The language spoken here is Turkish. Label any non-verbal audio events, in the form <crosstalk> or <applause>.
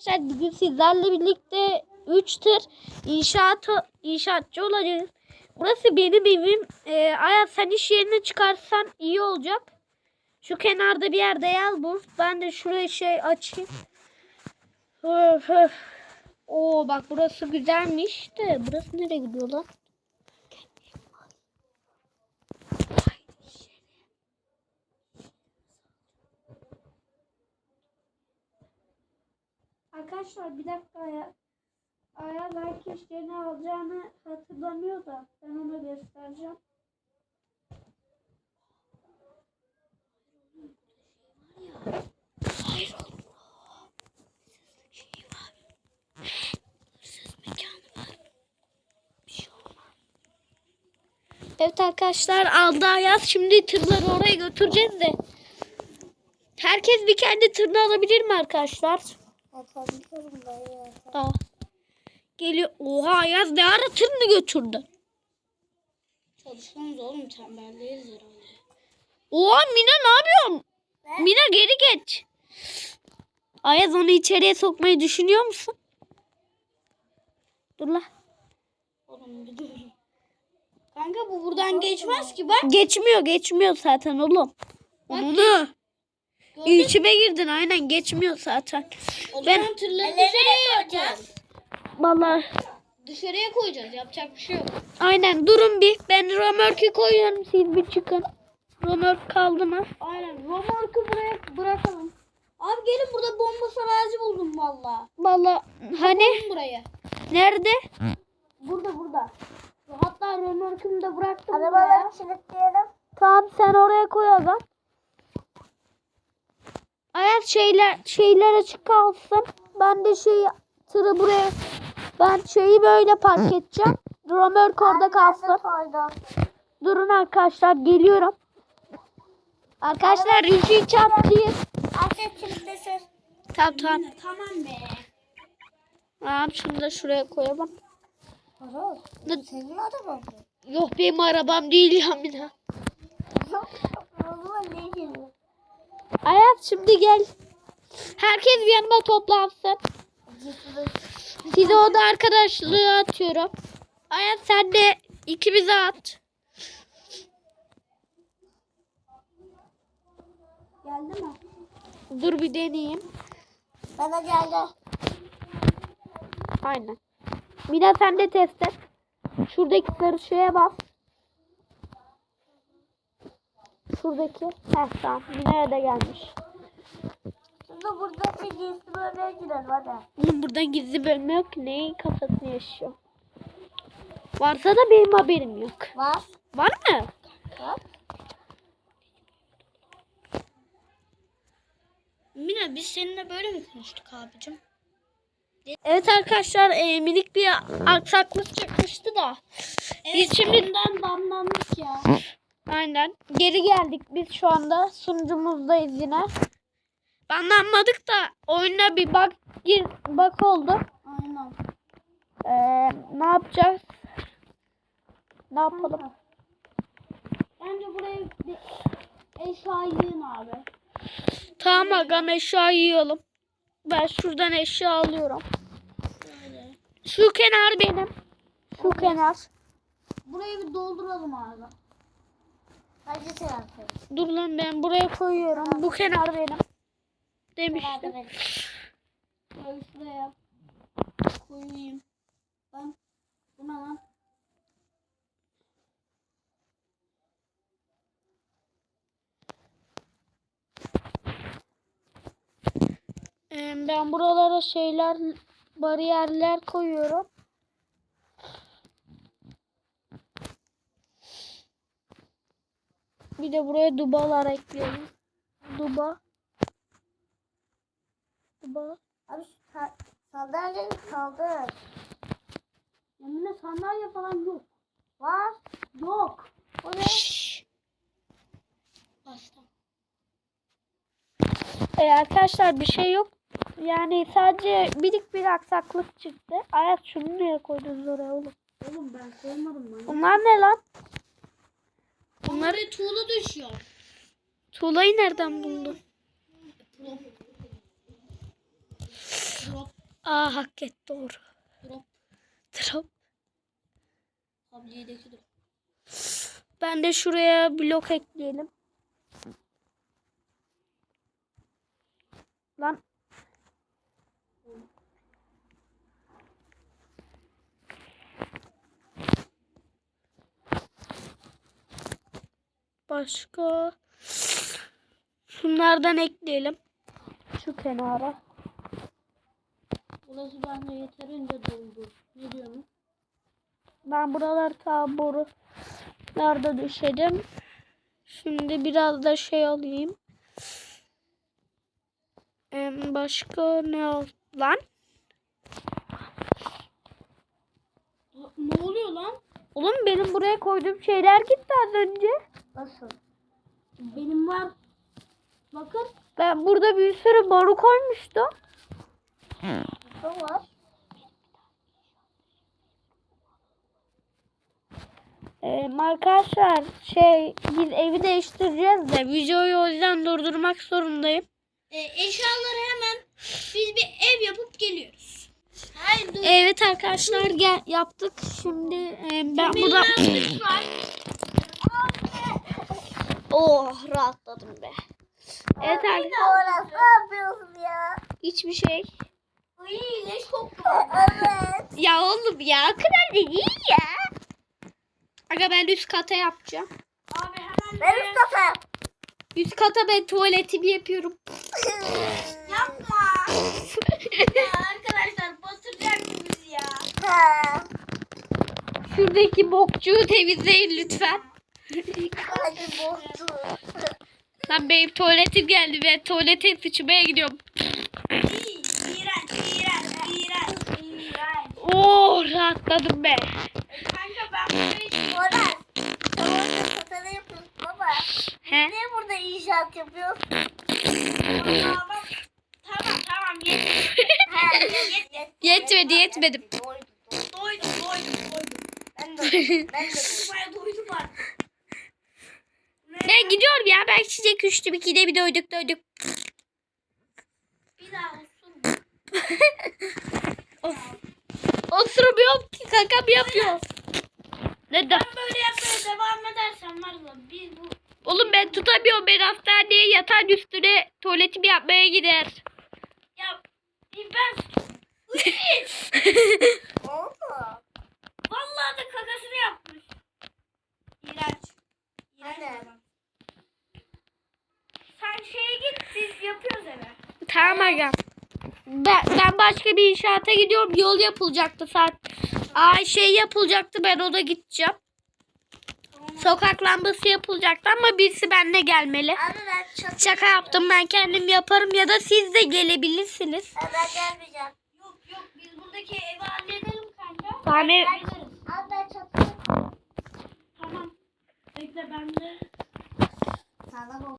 Arkadaşlar bugün sizlerle birlikte 3 tır inşaat inşaatçı olacağız. Burası benim evim. Ee, Ayaz sen iş yerine çıkarsan iyi olacak. Şu kenarda bir yerde yaz bul. Ben de şuraya şey açayım. Öf, öf. Oo bak burası güzelmiş de burası nereye gidiyor lan? Arkadaşlar bir dakika ya. Ayaz belki işlerini alacağını hatırlamıyor da ben ona göstereceğim. Hayır. Evet arkadaşlar aldı Ayaz. Şimdi tırları oraya götüreceğiz de. Herkes bir kendi tırını alabilir mi arkadaşlar? Atabiliyorum ben ya. Aa. Geliyor. Oha Ayaz ne ara tırını götürdü? Çalışkanız oğlum tembelliyiz herhalde. Oha Mina ne yapıyorsun? Ne? Mina geri geç. Ayaz onu içeriye sokmayı düşünüyor musun? Dur la. Oğlum bir dur. Kanka bu buradan geçmez ki bak. Geçmiyor geçmiyor zaten oğlum. Onu Gördün içime girdin aynen geçmiyor zaten. O Ben- zaman tırları dışarıya koyacağız. Vallahi Dışarıya koyacağız. Yapacak bir şey yok. aynen durun bir. Ben römörkü koyuyorum siz bir çıkın. Römörk kaldı mı? Aynen. Romorku buraya bırakalım. Abi gelin burada bomba sanayisi buldum valla. Vallahi hani buraya. nerede? Burada burada. Hatta romorkumu da bıraktım buraya. Arabaları kilitleyelim. Tamam sen oraya koy aga. Ayaz şeyler şeyler açık kalsın. Ben de şeyi tırı buraya ben şeyi böyle park edeceğim. Römörk orada kalsın. Durun arkadaşlar geliyorum. Arkadaşlar rüzgâr çarptıyız. Kilitlesin. Tamam tamam. Tamam be. Tamam şunu da şuraya koyalım. Ne- Senin araban mı? Yok benim arabam değil ya Mina. Marul ne geliyor? Ayaz şimdi gel. Herkes yanıma toplansın. Size o da arkadaşlığı atıyorum. Ayaz sen de ikimize at. Geldi mi? Dur bir deneyeyim. Bana geldi. Aynen. Mina sen de test et. Şuradaki sarı şeye bas. Şuradaki. Heh tamam. Mina'ya da gelmiş. Şimdi burada gizli bölmeye girelim hadi. Oğlum buradan gizli bölme yok. Neyin kafasını yaşıyor? Varsa da benim haberim yok. Var. Var mı? Var. Mina biz seninle böyle mi konuştuk abicim? Evet arkadaşlar e, minik bir aksaklık çıkmıştı da. Biz şimdiden damlandık ya. Aynen geri geldik biz şu anda sunucumuzdayız yine. Banlanmadık da oyuna bir bug, gir, bug oldu. Aynen. E, ne yapacağız? Ne yapalım? Bence buraya bir eşya yığın abi. Tamam agam eşya yiyelim. Ben şuradan eşya alıyorum. Şöyle. Şu kenar benim. Şu kenar. Burayı bir dolduralım abi. Hadi sen atayım. Dur lan ben buraya koyuyorum. Bu kenar benim. Demiştim. Şöyle şuraya koyayım. Ben buna lan. Ben buralara şeyler bariyerler koyuyorum. Bir de buraya dubalar ekliyorum. Duba. Duba. Abi şu sa- sandalyeyi kaldır. Emine sandalye falan yok. Var. Yok. O ne? Ee, arkadaşlar bir şey yok. Yani sadece birik bir aksaklık çıktı. Ayaz şunu nereye koydunuz oraya oğlum? Oğlum ben koymadım lan. Bunlar ne lan? Bunları tuğla düşüyor. Tuğlayı nereden buldun? Drop. Aa hak et doğru. Drop. Drop. Tabliyedeki drop. Ben de şuraya blok ekleyelim. Lan. Başka. Şunlardan ekleyelim. Şu kenara. Burası bende yeterince doldu. Ne diyorsun? Ben buralar taboru nerede düşerim. Şimdi biraz da şey alayım. Em, başka ne al lan? Ne oluyor lan? Oğlum benim buraya koyduğum şeyler gitti az önce. Nasıl? Benim var. Bakın. Ben burada bir sürü boru koymuştum. Ne var? Em, arkadaşlar şey biz evi değiştireceğiz de videoyu o yüzden durdurmak zorundayım. E, eşyaları hemen biz bir ev yapıp geliyoruz. Hayır. Evet arkadaşlar gel yaptık. Şimdi em, ben burada. Oh rahatladım be. Evet arkadaşlar Orası ne yapıyorsun ya? hiçbir şey. Koktu. Evet. Ya oğlum ya o kadar da değil ya. Aga ben üst kata yapacağım. Abi hemen Ben buraya- Mustafa. Üst kata ben tuvaletimi yapıyorum. <laughs> Yapma. ya arkadaşlar batıracaksınız ya. Ha. Şuradaki bokçuğu temizleyin lütfen. Hadi bozdu. Lan benim tuvaletim geldi ve tuvalete sıçmaya gidiyorum. İğrenç, iğrenç, iğrenç, iğrenç. Oh rahatladım be. E, Kanka ben burayı Orası. Tamam satana yapıyorsun baba. He? Niye burada inşaat yapıyorsun? Tamam, tamam, tamam yeter. Ha, Yetmedi yetmedim. Doydum, doydum. Doydum. Ben de doydum. Ben de doydum. Ben gidiyorum ya ben çiçek üçtüm ikide bir doyduk doyduk. Bir daha olsun. <laughs> Osurmuyorum ki kakam yapıyor. Neden? Ben böyle yapmaya devam edersem var ya biz bu Oğlum ben tutamıyorum ben hastaneye yatan üstüne tuvaletimi yapmaya gider. ya ben <laughs> Oldu. vallahi da kakasını yapmış. İğrenç. İğrenç Anne. adam. Sen şeye git biz yapıyoruz eve. Tamam aga. Ben, ben başka bir inşaata gidiyorum. Yol yapılacaktı saat. Ay şey yapılacaktı ben ona gideceğim. Sokak lambası yapılacaktı ama birisi benimle gelmeli. Abi ben çatı. Şaka yaptım ben kendim yaparım ya da siz de gelebilirsiniz. Ben gelmeyeceğim. Yok yok biz buradaki evi halledelim kanka. Tamir, Abi ben çatı. Tamam. Bekle ben de. Sana